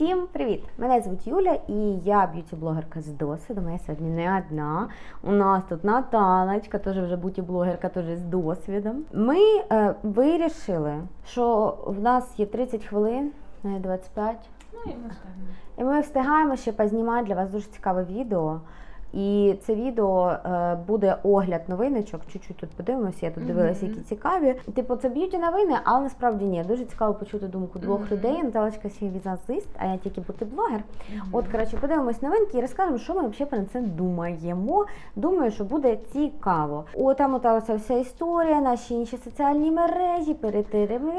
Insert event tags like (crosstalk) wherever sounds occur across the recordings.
Всім привіт! Мене звуть Юля і я б'юті-блогерка з досвідом. Я сьогодні не одна. У нас тут Наталочка, теж вже б'юті-блогерка, теж з досвідом. Ми е, вирішили, що в нас є 30 хвилин, навіть 25. Ну і ми встигаємо. І ми встигаємо ще познімати для вас дуже цікаве відео. І це відео е, буде огляд новиночок. Чуть-чуть тут подивимося, я тут дивилася, які цікаві. Типу, це б'юті новини, але насправді ні. Дуже цікаво почути думку двох людей. Наталочка ще а я тільки бути блогер. От, коротше, подивимось новинки і розкажемо, що ми взагалі про це думаємо. Думаю, що буде цікаво. О, там ота вся історія, наші інші соціальні мережі, перетиримо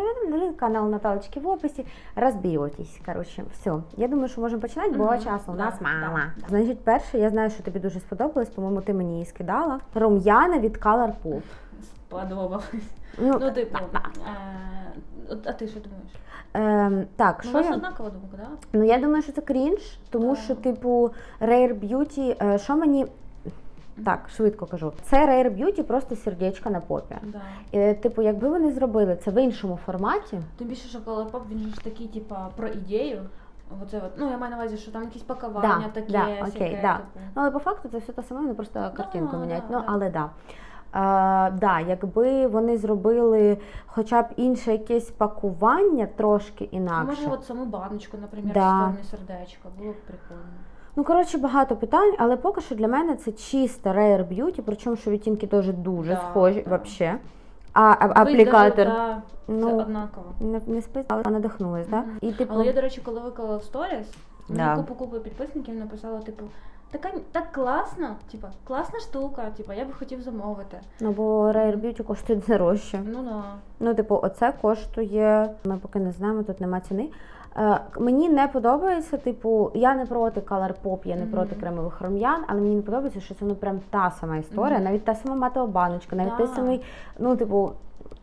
канал Наталочки в описі. Розберетесь. Коротше, все. Я думаю, що можемо починати, бо Мгм. часу у нас мало. Значить, перше, я знаю, що тобі дуже сподобалось, по-моєму, ти мені її скидала. Рум'яна від Color Pop. Сподобалось. Ну, Ну, типу, е, от- а ти що думаєш? ем, так, Ну, що у нас я... однакова думка, так? Ну, я думаю, що це крінж, тому що, типу, Rare Beauty, е, що мені. Так, швидко кажу. Це Rare Beauty, просто сердечко на попі. Да. Е, типу, якби вони зробили це в іншому форматі, Тим більше, що Colourpop, він же ж такий, типа, про ідею. Оце от, ну, я маю на увазі, що там якісь пакування Да, таке, да, окей, да. типу. ну але по факту це все те саме, вони просто картинку Да, міняють. да, ну, да. але да. Е, да, якби вони зробили хоча б інше якесь пакування трошки А інакше. Може, от саму баночку, наприклад, Да. в формі сердечка, було б прикольно. Ну, коротше, багато питань, але поки що для мене це чисто Rare Beauty, причому що відтінки теж дуже Да, схожі да. вообще. А, а аплікатор. Та... Ну, це однаково. Не, не списала, а надихнулась, так? Угу. І типу, Але я, до речі, коли виклала в сторіс, мені Да. купу купу підписників написала, типу, така так класно, типа, класна штука, типу, я би хотів замовити. ну бо Rare Beauty коштує дорожче. Ну да. Ну, типу, оце коштує. Ми поки не знаємо, тут нема ціни. Е, мені не подобається, типу, я не проти Color Pop, я не проти кремових рум'ян, але мені не подобається, що це ну прям та сама історія, навіть та сама матова баночка, навіть той самий, ну, типу,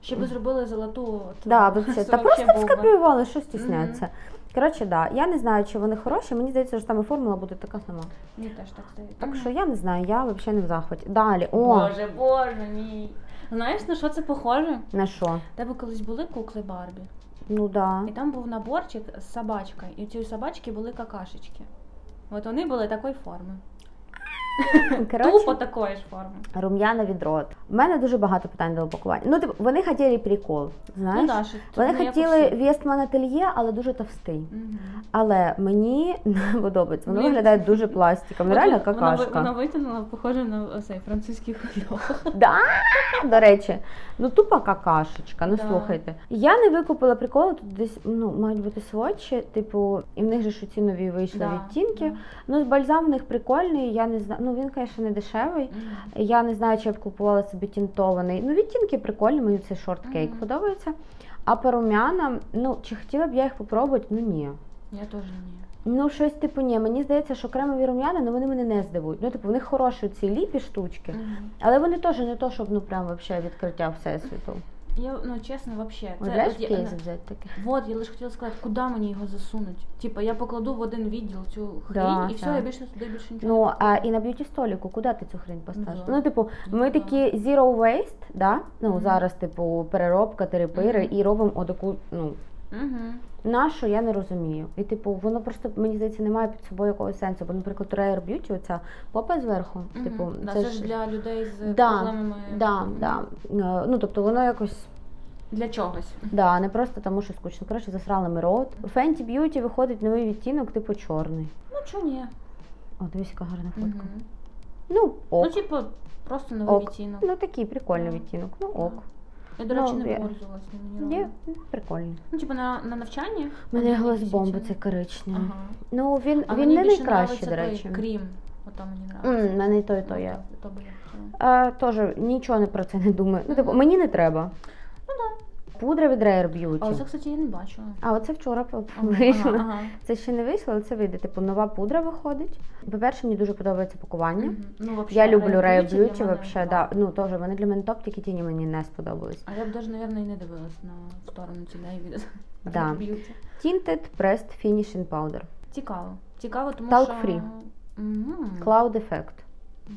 Ще би зробили золоту. От, Да, вообще. (laughs) Та просто скопіювали, що стісняться. Коротше, да. Я не знаю, чи вони хороші. Мені здається, що там і формула буде така сама. Мені теж так здається. Так що я не знаю, я взагалі не в захваті. Далі, о, Боже, боже мій. Знаєш, на що це похоже? на що? Тебе колись були кукли Барбі, Ну да. і там був наборчик з собачкою, і у цієї собачки були какашечки. От вони були такої форми. (laughs) Тупо такої ж форми. рум'яна від рот. У мене дуже багато питань до упакування. Ну, типу, вони хотіли прикол. Знаєш? Ну, да, що тут Вони не хотіли усі. Вестман ательє, але дуже товстий. Мгм. Але мені (laughs) не подобається. Воно Блін. виглядає дуже пластиком. От Реально вона- Вона, какашка. витягнула, похоже на цей французький худох. (laughs) Да, до речі, ну тупа какашечка. Ну Да. слухайте. Я не викупила приколи, тут десь ну мають бути сводчі, типу, і в них же ж ці нові вийшли Да, відтінки. да. Ну, бальзам в них прикольний, я не знаю. Ну він, звісно, не дешевий. Мгм. Я не знаю, чи я б купувала собі тінтований. Ну, відтінки прикольні, мені цей шорт-кейк Мгм. подобається. А по рум'янам, ну, чи хотіла б я їх попробувати? Ну ні. Я теж ні. Ну, щось типу, ні. Мені здається, що кремові рум'яна, ну вони мене не здивують. Ну, типу, в них хороші ці ліпі штучки. Мгм. Але вони теж не то, щоб ну прям вообще відкриття всесвіту. Я, ну чесно, вообще. Це, от я- кейс взяти таке? Вот, я лише хотіла сказати, куди мені його засунуть. Типа, я покладу в один відділ цю хрінь, Да, і все, так. я більше туди більше нічого. Ну, а і на б'юті століку, куди ти цю хрень поставиш? Да. Ну, типу, Ну, ми да. такі zero waste, да? Ну, Мгм. зараз, типу, переробка, терепири, Мгм. і робимо отаку, ну, Угу. нашу я не розумію. І типу, воно просто мені здається не має під собою якогось сенсу. Бо, наприклад, Rare Beauty, оця попа зверху, типу, да, це це ж для людей з Да, проблемами. да, да. Е, Ну тобто воно якось Для чогось. да, не просто тому, що скучно. Коротше, засрали ми рот. У Fenty Beauty виходить новий відтінок, типу чорний. Ну чого ні? О, дивись, яка гарна фотка. Мгм. Ну, ок. Ну, типу, просто новий Ок. відтінок. Ну такий прикольний відтінок. Ну ок. Я, до ну, речі, не пользувалась ним ні Прикольно. ну. Ну, типу, на, на навчанні. У мене глаз бомби, це коричневий. Ага. Ну він, А він мені не більше найкращий, до нравиться речі. той крім. Ото мені нравиться. М, У мене і то, і то Ну, є. так, то я. Е, Теж нічого не про це не думаю. Ну, типу, мені не треба. Ну да. Пудра від Rare Beauty. А оце, кстати, я не бачила. А оце вчора вийшло. ага, ага. Це ще не вийшло, але це вийде. Типу, нова пудра виходить. По-перше, мені дуже подобається пакування. Ну, вообще, Я люблю Rare Beauty, вообще, да. Ну, теж, вони для мене топ, тільки тіні мені не сподобались. А я б навіть, мабуть, і не дивилась на сторону цієї від (laughs) Да. Tinted Pressed Finishing Powder. Цікаво. Цікаво, тому Talc що... free. Мгм. Cloud Effect.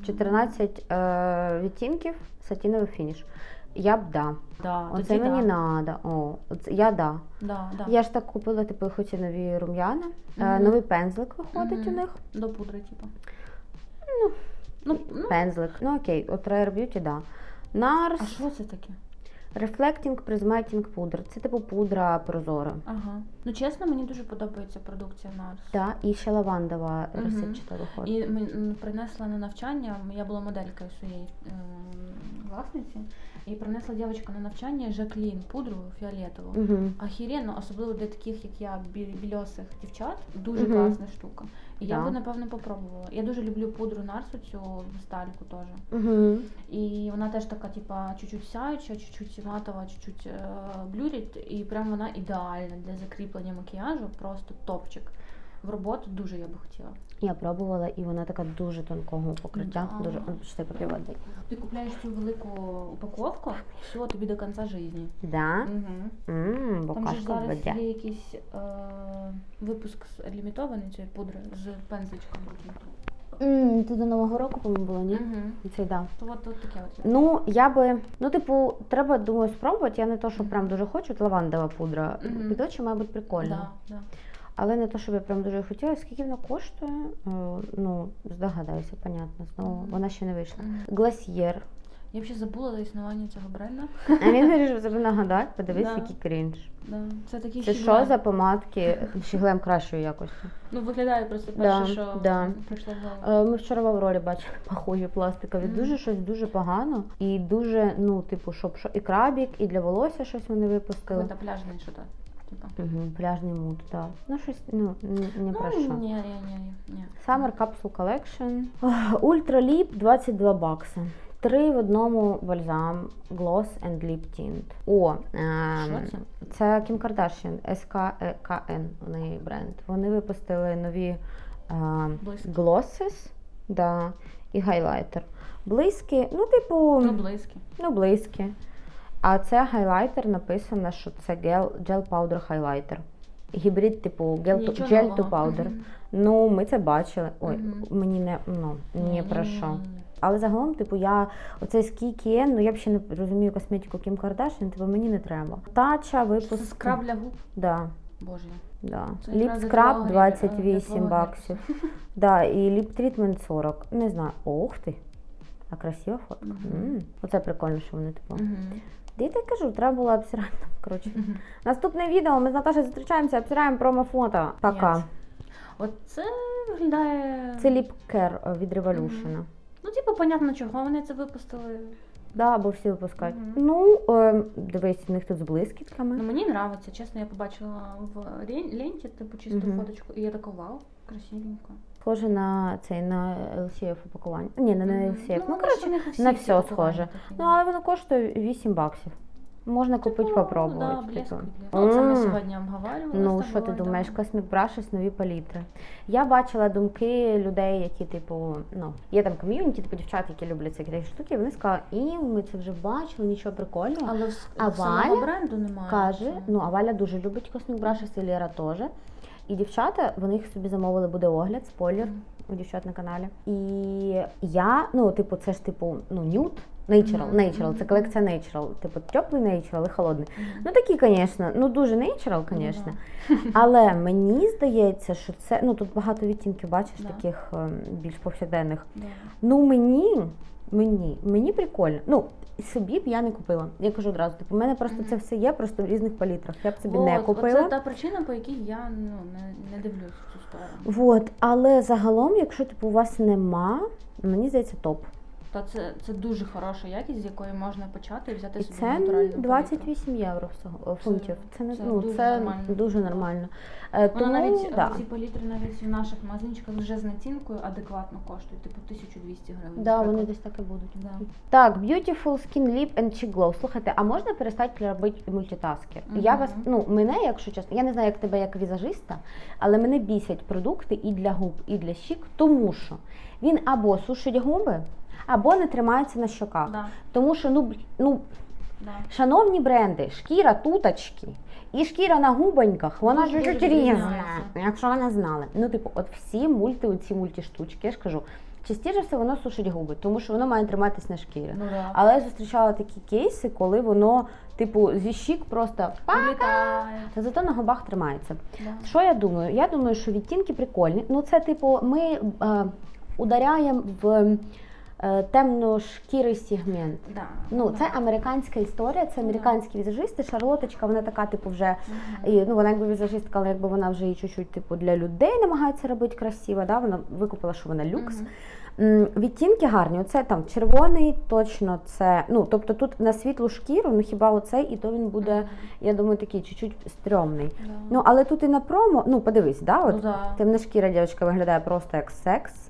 14 е, відтінків, сатіновий фініш. Я б да. Да, Оце тоді мені да. надо. О, оце, я да. Да, да. Я ж так купила, типу, хоч і нові рум'яна. Е, Мгм. Новий пензлик виходить Мгм. у них. До пудри, типу. Ну, ну, Пензлик. Ну окей, от Rare Beauty, да. NARS а що це таке? Reflecting Prismatic Pudra. Це типу пудра прозора. Ага. Ну чесно, мені дуже подобається продукція Нарс. Да, і ще лавандова Мгм. розсипчата виходить. І ми- м, принесла на навчання, я була моделькою своєї е, власниці, і принесла дівчинка на навчання Жаклін пудру фіолетову. Угу. Охеренно, особливо для таких, як я, бі- більосих дівчат, дуже Мгм. класна штука. І я Да. би напевно попробувала. Я дуже люблю пудру Нарсу, цю стальку теж. Угу. І вона теж така, типа, чуть-чуть сяюча, чуть-чуть матова, чуть-чуть е, блюрить, і прям вона ідеальна для закріплення макіяжу, просто топчик. В роботу дуже я би хотіла. Я пробувала, і вона така дуже тонкого покриття. Да. Дуже почти попів. Ти купляєш цю велику упаковку, все тобі до кінця життя. Да? Угу. Там же букашка зараз воді. є якийсь е, випуск лімітований цієї пудри з пензличком. Ммм, це до Нового року, по-моєму, було, ні? Угу. Це да. То от, от таке от. Ну, я би, ну, типу, треба, думаю, спробувати. Я не то, що прям дуже хочу, лавандова пудра. Мгм. Під очі, мабуть, прикольно. Да, да. Але не то, щоб я прям дуже хотіла. Скільки вона коштує? Е, Ну, здогадаюся, понятно. Знову вона ще не вийшла. Гласьєр. Я взагалі забула за існування цього бренду. А він (laughs) вирішив себе нагадати, подивись, Да. який крінж. Да. Це такий Це щіглем. що за помадки щіглем кращої якості? Ну, виглядає просто Да, перше, що да. прийшло в голову. Е, Ми вчора в Аврорі бачили (laughs) похожі пластикові. Мгм. Дуже щось дуже погано. І дуже, ну, типу, щоб що і крабік, і для волосся щось вони випустили. Какой-то пляжний що-то. Типа. Угу, пляжний муд, так. Ну, щось, ну, не, про що. Ні, ні, ні. Summer Capsule Collection. (laughs) Ultra Lip 22 бакси. Три в одному бальзам Gloss and Lip Tint. О, ем, це? це Kim Kardashian, SKKN у неї бренд. Вони випустили нові Близькі. glosses да, і гайлайтер. Близькі, ну, типу, Ну, близькі. ну, близькі. А це гайлайтер написано, що це гел, gel powder хайлайтер. Гібрид, типу, gel to, gel to powder. Ну, ми це бачили. Ой, мені не ну ні про що. Але загалом, типу, я оцей скікієн, ну я взагалі не розумію косметику Кім Кардашін, типу мені не треба. Тача, випуск. Це скраб для губ? Да, Боже. да. Ліп скраб 28 баксів. (laughs) Да, і ліп трітмент 40. Не знаю. Ох ти. А красива фотка. Оце прикольно, що вони типу. Де я так кажу, треба було обсирати. (laughs) Коротше. Наступне відео. Ми з Наташею зустрічаємося, обсираємо промофото. Пока. Yes. От це виглядає. Це ліп кер від Revolution. Ну, типу, понятно, чого вони це випустили. Да, бо всі випускають. Мгм. Ну, е, дивись, у них тут з блискітками. Ну, мені подобається, чесно, я побачила в лен- ленті, типу, чисту Мгм. фоточку, і я така, вау, красивенько. Схоже на цей на LCF упакування. Ні, не на. LCF. Ну, вони коротше, на все схоже. Ну, але воно коштує 8 баксів. Можна купити, Типу, попробувати. Да, блеск. типу. Ну, це ми сьогодні обговорювали. Ну, що ти думаєш, да. Cosmic Brushes нові палітри. Я бачила думки людей, які, типу, ну, є там ком'юніті, типу дівчат, які люблять ці такі штуки, вони сказали, і ми це вже бачили, нічого прикольного. Але в, А в самого бренду немає. Каже, ну, а Валя дуже любить Cosmic Brushes, і Лера теж. І дівчата, вони їх собі замовили, буде огляд, спойлер у дівчат на каналі. І я, ну, типу, це ж типу, ну, нюд, natural, natural, це колекція natural, типу, теплий natural і холодний. Ну такі, звісно, ну дуже natural, Ну, звісно. да. (laughs) Але мені здається, що це ну тут багато відтінків, бачиш, таких ем, більш повсякденних. Ну мені, мені, мені прикольно. Ну, собі б я не купила. Я кажу одразу, типу, в мене просто це все є, просто в різних палітрах. Я б собі От, не купила. Це та причина, по якій я ну, не, не дивлюсь цю сторону. Вот, але загалом, якщо типу у вас нема, мені здається, топ. Та це, це дуже хороша якість, з якої можна почати і взяти І собі це натуральну палітру. 28 євро всього фунтів. Це не це ну дуже це нормально. дуже нормально. Е, Вона Тому навіть да. ці палітри навіть в наших магазинчиках вже з націнкою адекватно коштують, типу 1200 гривень. Да, вони десь так і будуть. Да. Так, Beautiful Skin Lip and Cheek Glow. Слухайте, а можна перестати робити мультитаски? Я вас, ну мене, якщо чесно, я не знаю, як тебе як візажиста, але мене бісять продукти і для губ, і для щік, тому що він або сушить губи, або не тримається на щоках. Да, Тому що ну, ну да. Шановні бренди, шкіра туточки і шкіра на губоньках, вона чуть-чуть різна, якщо ви не знали. Ну, типу, от всі мульти, оці мультиштучки, я ж кажу, частіше все воно сушить губи, тому що воно має триматись на шкірі. Ну да. Але я зустрічала такі кейси, коли воно, типу, зі щік просто та зато на губах тримається. Да. Що я думаю? Я думаю, що відтінки прикольні. Ну, це, типу, ми е, ударяємо в темношкірий сегмент. Да. Ну, да. це американська історія, це да. американські візажисти. Шарлоточка, вона така, типу, вже Мгм. і, ну, вона якби візажистка, але якби вона вже і чуть-чуть типу, для людей намагається робити красиво. Да? Вона викупила, що вона люкс. Мгм. М, Відтінки гарні. Оце там червоний, точно це. Ну, тобто тут на світлу шкіру, ну хіба оцей, і то він буде, я думаю, такий чуть-чуть стрьомний. Да. Ну, але тут і на промо, ну подивись, да, от Ну да. темна шкіра дівчинка виглядає просто як секс.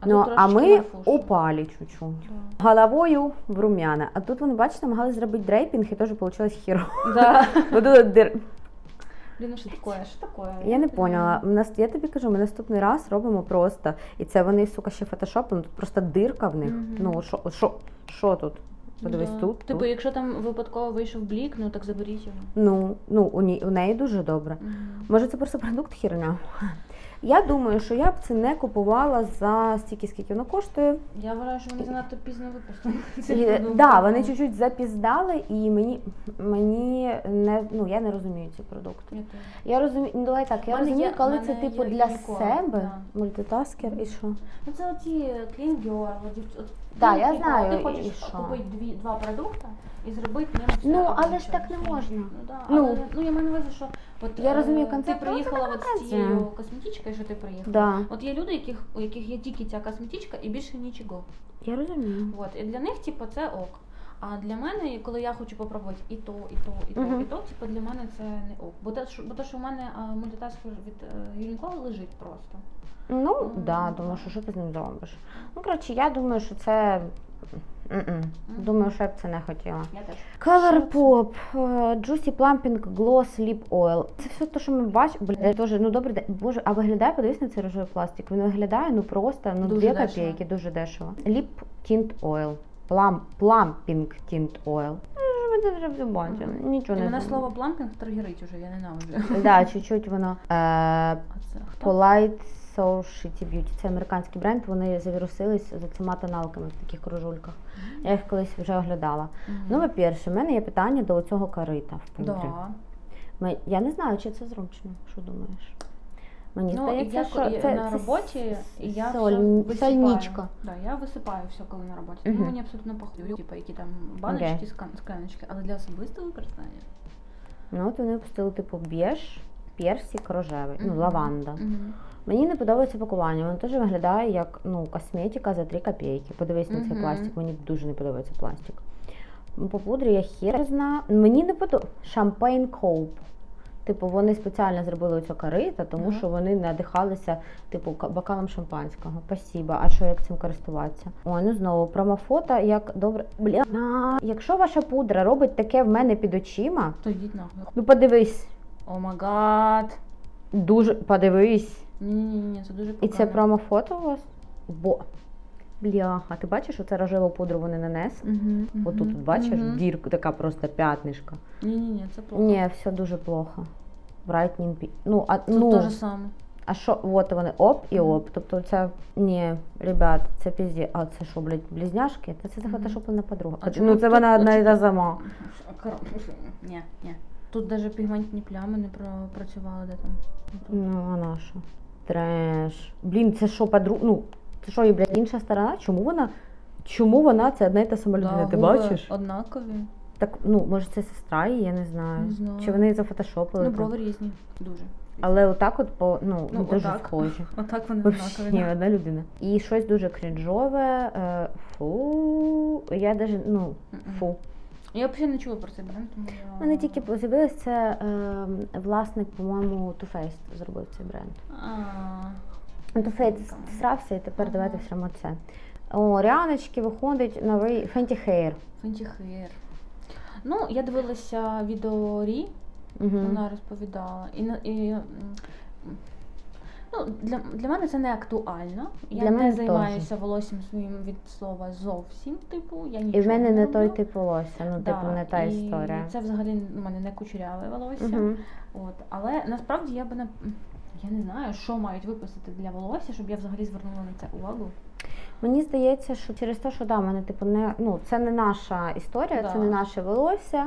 А ну, а ми упалі чуть-чуть. Да. Головою в рум'яна. А тут вони, бачите, намагалися зробити дрейпінг і теж вийшло хіро. Да. (laughs) Блін, ну що таке? Що таке? Я не поняла. Я тобі кажу, ми наступний раз робимо просто. І це вони, сука, ще фотошопом, тут просто дирка в них. Ну, що, тут? Подивись Да. тут. Типу, тут. якщо там випадково вийшов блік, ну так заберіть його. Ну, ну у, ній, у неї дуже добре. Мгм. Може, це просто продукт херня. Я думаю, що я б це не купувала за стільки, скільки воно коштує. Я вважаю, що вони занадто пізно випустили. (laughs) Так, да, вони чуть-чуть запіздали, і мені, мені не ну я не розумію ці продукти. Я розумію, ну давай так, я розумію, коли це типу для себе, мультитаскер і що. Ну це оті clean Да, ну, я типу, знаю, Ти і хочеш що? купити дві, два продукти і зробити ним все Ну, але ж так не можна. Ну, да, Ну. але, ну я маю на увазі, що от, Я е, розумію ти але це приїхала от з цією косметичкою, що ти приїхала. Да, От є люди, яких, у яких є тільки ця косметичка і більше нічого. я розумію. От, і для них, типу, це ок. А для мене, коли я хочу попробувати і то, і то, і то, Мгм. і то, типу, для мене це не ок. Бо те, що, бо те, що в мене а, мультитаскер від е, Юніко лежить просто. Ну, Ну, да, ну, думаю, да. що що ти з ним зробиш. Ну, коротше, я думаю, що це. м-м. Думаю, що я б це не хотіла. Я теж. Color? Pop, е, Juicy Plumping Gloss Lip Oil. Це все те, що ми бачимо. Дуже, ну добре, боже, а виглядає, подивись на цей рожевий пластик. Він виглядає ну просто ну Дуже 2 дешево. копійки, дуже дешево. Lip Tint Oil. Plum, plumping Tint Oil. Ну, це вже все бачили. Нічого не мене слово бланкінг тригерить уже, я ненавиджу. Да, чуть-чуть воно. Е, А це хто? Polite Society Beauty. Це американський бренд. Вони завірусились за цими тоналками в таких кружульках. Я їх колись вже оглядала. Мгм. Ну, по-перше, в мене є питання до цього корита в пудрі. да. Ми- Я не знаю, чи це зручно. Що думаєш? Мені Ну, здається, я, що і це, на це роботі і я соль, все висипаю. сольничка. Да, я висипаю все, коли на роботі. Мгм. Тому мені абсолютно похуй. Типу, які там баночки, Окей. скан- скляночки, але для особистого використання. Ну, от вони випустили типу біж, персик, рожевий, ну, лаванда. Мені не подобається пакування. Воно теж виглядає як ну, косметика за 3 копійки. Подивись на цей пластик, мені дуже не подобається пластик. Ну, По пудрі я хер знаю. Мені не подобається. Шампейн Коуп. Типу, вони спеціально зробили цю корита, тому що вони надихалися, типу, бокалом шампанського. Спасибо. А що як цим користуватися? Ой, ну знову промофото, як добре. Бля. Якщо ваша пудра робить таке в мене під очима, То йдіть нахуй. ну подивись, О май гад. дуже подивись. Ні, ні, ні, це дуже І це погано. промофото у вас? Бо. Бляха, ти бачиш, оце рожеву пудру вони нанесли? Мгм, Отут мгм, тут бачиш мгм. дірку, така просто п'ятнишка. Ні, ні, ні, це плохо. Ні, все дуже плохо. Brightening Pink. Ну, а, Тут ну, те ж саме. а що, от вони оп і Мгм. оп. Тобто це, ні, ребят, це пізді. А це що, блядь, близняшки? Та це Мгм. зафотошоплена подруга. А ну, чому це тут вона одна і та сама. Ні, ні. Тут навіть пігментні плями не пропрацювали де там. Ну, вона що? Треш. Блін, це що, подруга? Ну, це що, і, блядь, інша сторона? Чому вона? Чому вона це одна і та сама людина? Да, ти губи бачиш? Однакові. Так, ну, може, це сестра її, я не знаю. Не знаю. Чи вони її зафотошопили? Ну, там? брови різні. Дуже. Але отак от по ну, Ну, дуже отак. схожі. (laughs) Отак вони однакові. да. одна людина. І щось дуже крінжове. Е, фу. Я даже, ну, фу. Я взагалі не чула про цей бренд, тому я... Мене тільки з'явилось це е, власник, по-моєму, Too Faced зробив цей бренд. А, Too Faced срався, і тепер давайте всьому це. О, Ріаночки виходить новий Fenty Hair. Fenty Hair. Ну, я дивилася відео Рі, Угу. вона розповідала. І, на- і, м, ну, для, для мене це не актуально. Я Для не мене займаюся волоссям своїм від слова зовсім. Типу, я нічого І в мене не той тип волосся, ну, Да, типу, не та і історія. Це взагалі у мене не кучеряве волосся. Угу. От, але насправді я би не я не знаю, що мають виписати для волосся, щоб я взагалі звернула на це увагу. Мені здається, що через те, що да, в мене типу не ну це не наша історія, це не наше волосся.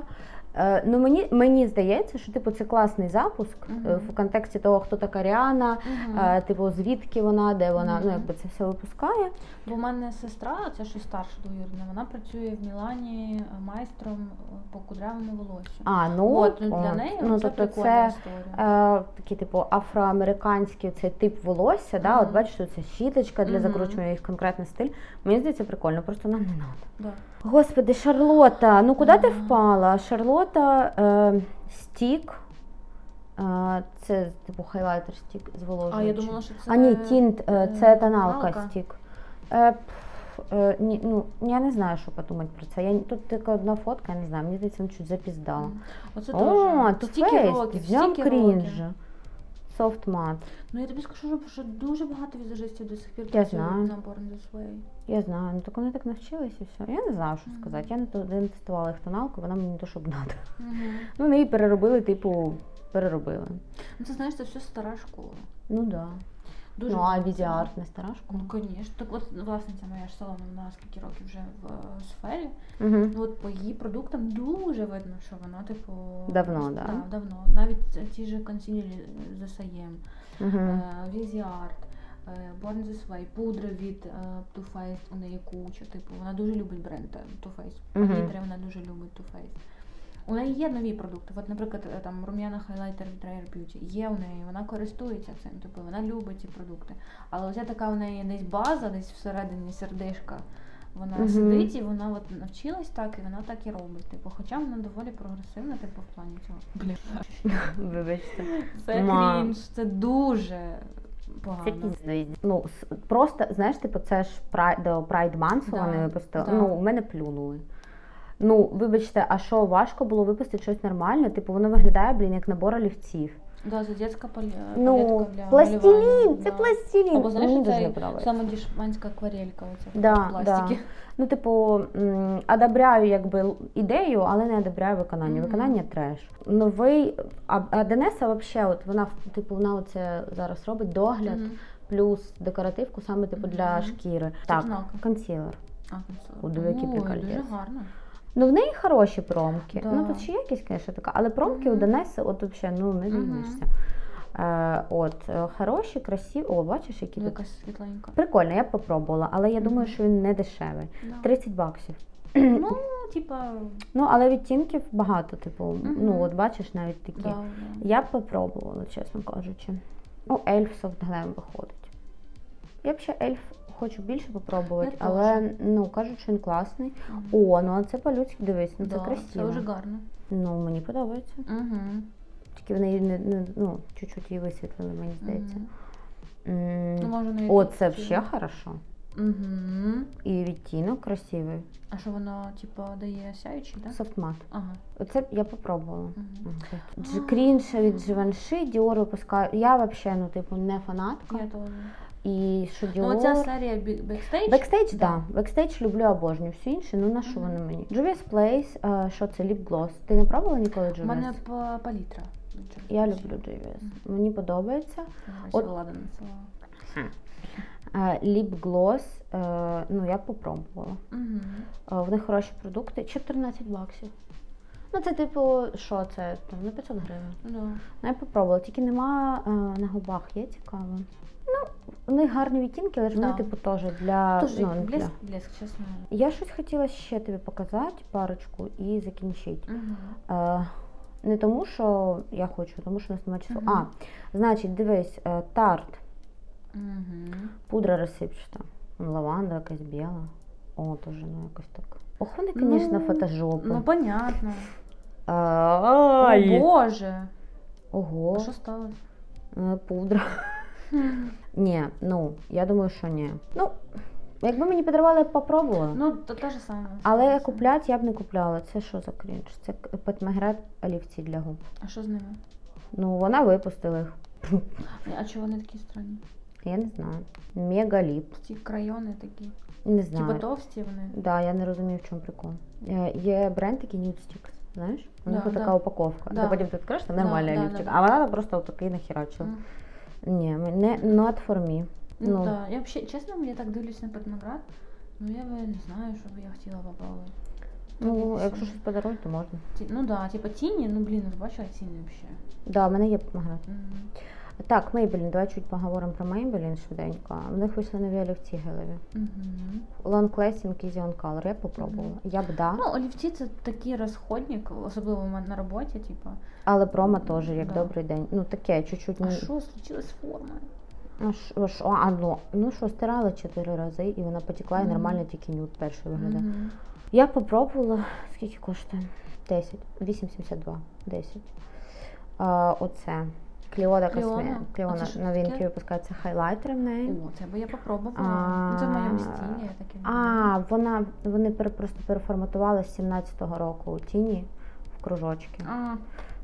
Е, ну мені мені здається, що типу це класний запуск Мгм. в контексті того, хто така Ріана, е, типу звідки вона, де вона, ну якби це все випускає. Бо в мене сестра, це що старша двоюрідна, вона працює в Мілані майстром по кудрявому волосю. А ну От, ну, для от. неї ну, це тобто прикольна це історія. е, такий типу афроамериканський цей тип волосся, да, от бачиш, це щіточка для закручування їх конкретний стиль. Мені здається, прикольно, просто нам не треба. Да. Господи, Шарлота, ну куди ти впала? Шарлота е, стік. Е, це типу хайлайтер стік зволожуючий. А я думала, що це А ні, тінт, е, е, це тоналка тоналка. стік. Е, пф, е, ні, ну, я не знаю, що подумати про це. Я, тут така одна фотка, я не знаю, мені здається, вона чуть запіздала. Оце О, теж. Стільки років, взяв стільки років. Софт мат. Ну я тобі скажу, що дуже багато візажистів до сих пір Я знаю. на Born This Way. Я знаю, ну так вони так навчились і все. Я не знаю, що Мгм. сказати. Я не, не тестувала їх тоналку, вона мені не то, щоб надо. Мгм. Ну, її переробили, типу, переробили. Ну це знаєш, це все стара школа. Ну да. Дуже ну, а відеоарт не стара школа? Ну, звісно. Так от власниця моя ж салону, вона скільки років вже в е, сфері. Угу. Ну от по її продуктам дуже видно, що вона, типу. Давно, да? Да, давно. Навіть ті ж консилери з SIM, Угу. е, Viziart, е, Born This Way, пудри від е, Too Faced, у неї куча. Типу, вона дуже любить бренд е, Too Faced. Мгм. Палітри вона дуже любить Too Faced. У неї є нові продукти. От, наприклад, е, там рум'яна хайлайтер від Rare Beauty. Є у неї, вона користується цим, типу, вона любить ці продукти. Але оця така у неї десь база, десь всередині сердешка. Вона Мгм. сидить і вона от навчилась так, і вона так і робить. Типу, хоча вона доволі прогресивна, типу, в плані цього. Блін, (laughs) Вибачте. це крінж, це дуже погано. Це. Ну, просто, знаєш, типу, це ж до Pride Month Да, вони випустили. да. Ну, у мене плюнули. Ну, вибачте, а що важко було випустити щось нормальне? Типу, воно виглядає, блін, як набор олівців. Да, це дитяча палі... Ну, для пластилін, малювання, це да. пластилін. Або знаєш, Мені дуже не подобається. саме дішманська акварелька, оця Да, в пластикі. Ну, типу, м, одобряю якби л- ідею, але не одобряю виконання. Мгм. Виконання треш. Новий, а, а Денеса взагалі, от вона типу, вона оце зараз робить догляд Мгм. плюс декоративку саме типу для Мгм. шкіри. Це Так, тоналка. консілер. А, диви, який Ой, прикольдес. Дуже гарно. Ну в неї хороші промки. Да. Ну тут ще якісь, звісно, така, але промки у Мгм. Денеси, от взагалі, ну не дивишся. Е, от, е, хороші, красиві. О, бачиш, які тут. Світленька. Прикольно, я б попробувала, але я думаю, що він не дешевий. Да. 30 баксів. Ну, (clears throat) типа, Ну, але відтінків багато, типу, Мгм. ну от бачиш навіть такі. да, да. Я б попробувала, чесно кажучи. Ну, ельф Soft Glam виходить. Я б ще ельф хочу більше попробувати, Я але ну кажуть, що він класний. Мгм. О, ну а це по-людськи дивись, ну це красиво. Це дуже гарно. Ну, мені подобається. Угу. Тільки вони не, не ну, чуть-чуть її висвітлили, мені здається. М, Ну, може, О, це взагалі хорошо. Угу. І відтінок красивий. А що воно, типа, дає сяючий, так? Да? Софтмат. Ага. Оце я попробувала. Мгм. Дж- від Живанши, Діор випускаю. Я взагалі, ну, типу, не фанатка. Я теж. І що Ну, Діор... оця серія Backstage. Бекстейдж, так. Бекстейдж люблю обожнюю. Всі інші, ну на що Мгм. вони мені? Juvia's Place, е, що це? Lip Gloss. Ти не пробувала ніколи У мене па- палітра. Я люблю Juvia's. Мені подобається. От- Влада надсилала. Е, Lip Gloss, е, ну я попробувала. Угу. В них хороші продукти. 14 баксів. Ну, це типу, що це? Там на 500 гривень. Да. Ну, я попробувала, тільки нема е, на губах, є цікаво. Ну, у них гарні відтінки, але ж вони, Да. типу, теж для. Тож, ну, не для. блеск, блеск, чесно. Я щось хотіла ще тобі показати, парочку, і закінчити. Угу. Е, не тому, що я хочу, тому що у нас немає часу. Мгм. А, значить, дивись, е, тарт, Угу. пудра розсипчата. Лаванда якась біла. О, теж ну якось так. Ох, вони, Ну, звісно, фотожопи. Ну, понятно. Ай. О, Боже. Ого, А що сталося? е, пудра. Ні, ну, я думаю, що ні. Ну, якби мені подарували, я б попробувала. Ну, то те ж саме. Але купляти я б не купляла. Це що за крінж? Це Петмеград олівці для губ. А що з ними? Ну, вона випустила їх. А чого вони такі странні? Я не знаю. Мегаліп. Ці крайони такі. Не знаю. Типа товсті вони. Да, я не розумію, в чому прикол. Е, Є бренд такий Nude Sticks, знаєш? У них Да, така да. упаковка. Да. Ти потім ти відкриєш, там нормальний да, олівчик. да. А вона просто отакий нахерачила. Mm. Ні, не not for me. Ну, Ну. да. Я вообще, чесно, я так дивлюсь на Петноград, ну я не знаю, що б я хотіла попробувати. Ну, Подивіться. якщо щось подарують, то можна. Ті- Ну да, типа тіні, ну блін, ви бачила тіні взагалі. Да, в мене є Петноград. Мгм. Так, Maybelline, давай чуть поговоримо про Maybelline швиденько. В них вийшли нові олівці гелеві. Мгм. Long Lasting Easy on Color, я попробувала. Я б да, Ну, олівці це такий розходник, особливо на роботі, типа. але промо теж, як Да. добрий день. Ну таке, чуть-чуть. А що случилось з формою? А що, а, ну, ну що, стирала чотири рази, і вона потекла, і нормально тільки нюд перший виглядає. Мгм. Я попробувала, скільки коштує? 10, 8,72, 10. А, оце. Кліода Клеона? Косме. Кліона новинки випускаються хайлайтери в неї. О, це би я попробувала. Це в моєму стилі, я таке. А, вона, вони просто переформатували з 17-го року у тіні в кружочки. А,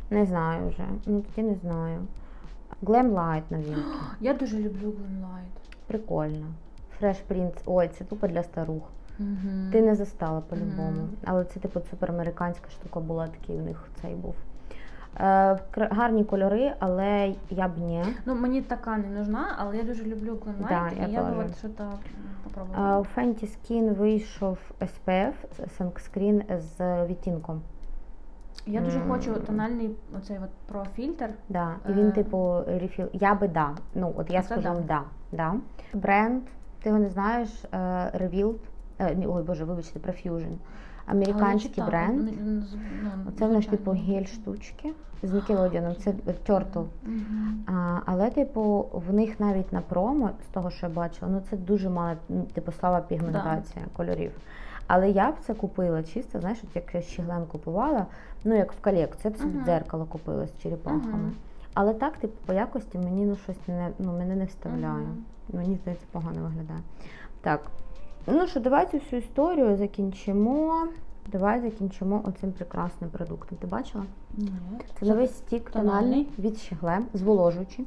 Не знаю вже. Ну тоді не знаю. Glam Light новинки. (gasps) я дуже люблю Glamlight. Прикольно. Fresh Prince. Ой, це тупо для старух. Угу. Ти не застала по-любому. Мгм. Але це типу суперамериканська штука була, такий у них цей був. Е, гарні кольори, але я б ні. Ну, мені така не нужна, але я дуже люблю Glamlight, Да, і я я, теж. от щось Е, попробувала. у Fenty Skin вийшов SPF Sunscreen з відтінком. Я дуже м. хочу тональний оцей от профільтр. Да. І він, Е. типу, рефіл. Я би да. Ну, от я скажу да. да. да. Бренд, ти його не знаєш, е, Revealed. Е, ой, боже, вибачте, Profusion. Американський бренд. ну, Оце в них типу гель штучки з Nickelodeon, це Turtle. А, але, типу, в них навіть на промо, з того, що я бачила, ну це дуже мала, ну, типу, слава пігментація кольорів. Але я б це купила чисто, знаєш, от як я щеглем купувала, ну як в колекцію, собі Мгм. дзеркало купила з черепахами. Мгм. Але так, типу, по якості мені ну щось не ну, мене не вставляє. Мгм. Мені здається, погано виглядає. Так. Ну що, давай цю всю історію закінчимо. Давай закінчимо оцим прекрасним продуктом. Ти бачила? Ні. Це новий стік тональний? від Щегле, зволожуючий.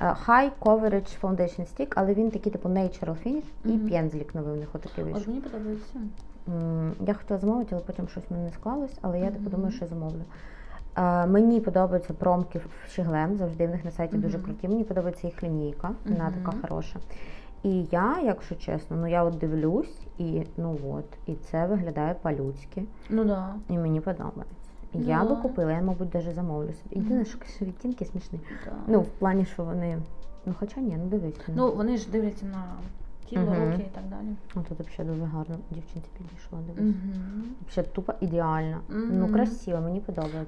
Е, High Coverage Foundation Stick, але він такий типу Natural Finish і Мгм. пензлік новий у них отакий От мені подобається. Я хотіла замовити, але потім щось в мене не склалось, але я типу думаю, що замовлю. Е, Мені подобаються промки в Щеглем, завжди в них на сайті дуже круті. Мені подобається їх лінійка, вона Мгм. така хороша. І я, якщо чесно, ну я от дивлюсь, і ну от, і це виглядає по-людськи, Ну да. і мені подобається. Да. Я би купила, я, мабуть, навіть замовлю собі. Єдине, що що відтінки смішні. да. Ну, в плані, що вони. Ну, хоча ні, ну дивись. Ну, вони ж дивляться на тіло, Мгм. руки і так далі. Ну, тут взагалі дуже гарно дівчинці підійшла, дивись. Угу. Взагалі тупо ідеально. Ну, красиво, мені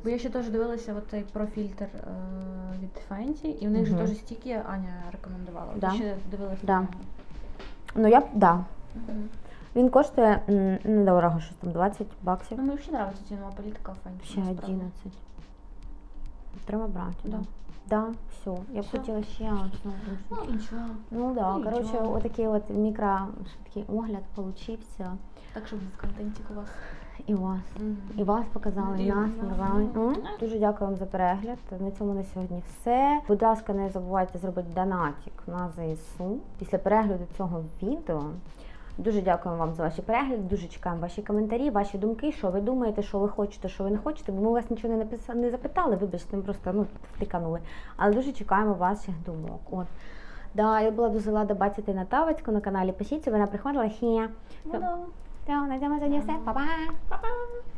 Бо я ще теж дивилася от цей профільтр е, від Fenty, і в них же Мгм. теж стільки Аня рекомендувала. Да. Я ще дивилася. Да. на. Ну, я б, да. Мгм. Він коштує недорого, щось там 20 баксів. Ну, мені взагалі подобається цінова політика Fenty. Ще 11. Треба брати, Да. да. Все. Я б Всё. хотіла ще одну. Ну, нічого. Ну да, Ну, коротше, нічого. отакий от мікро такий огляд получився. Так, щоб був контентик у вас. І у вас. І вас показали, і І нас нас, показали. ну. М. Дуже дякую вам за перегляд. На цьому на сьогодні все. Будь ласка, не забувайте зробити донатик на ЗСУ після перегляду цього відео. Дуже дякуємо вам за ваші перегляди. Дуже чекаємо ваші коментарі, ваші думки, що ви думаєте, що ви хочете, що ви не хочете. Бо ми вас нічого не написали, не запитали. Вибачте, ми просто ну втиканули. Але дуже чекаємо ваших думок. От. Да, я була дуже рада бачити Натавицьку на каналі Пишіться. Вона приходила хі. Ну. На цьому сьогодні все. Па-па! Па-па!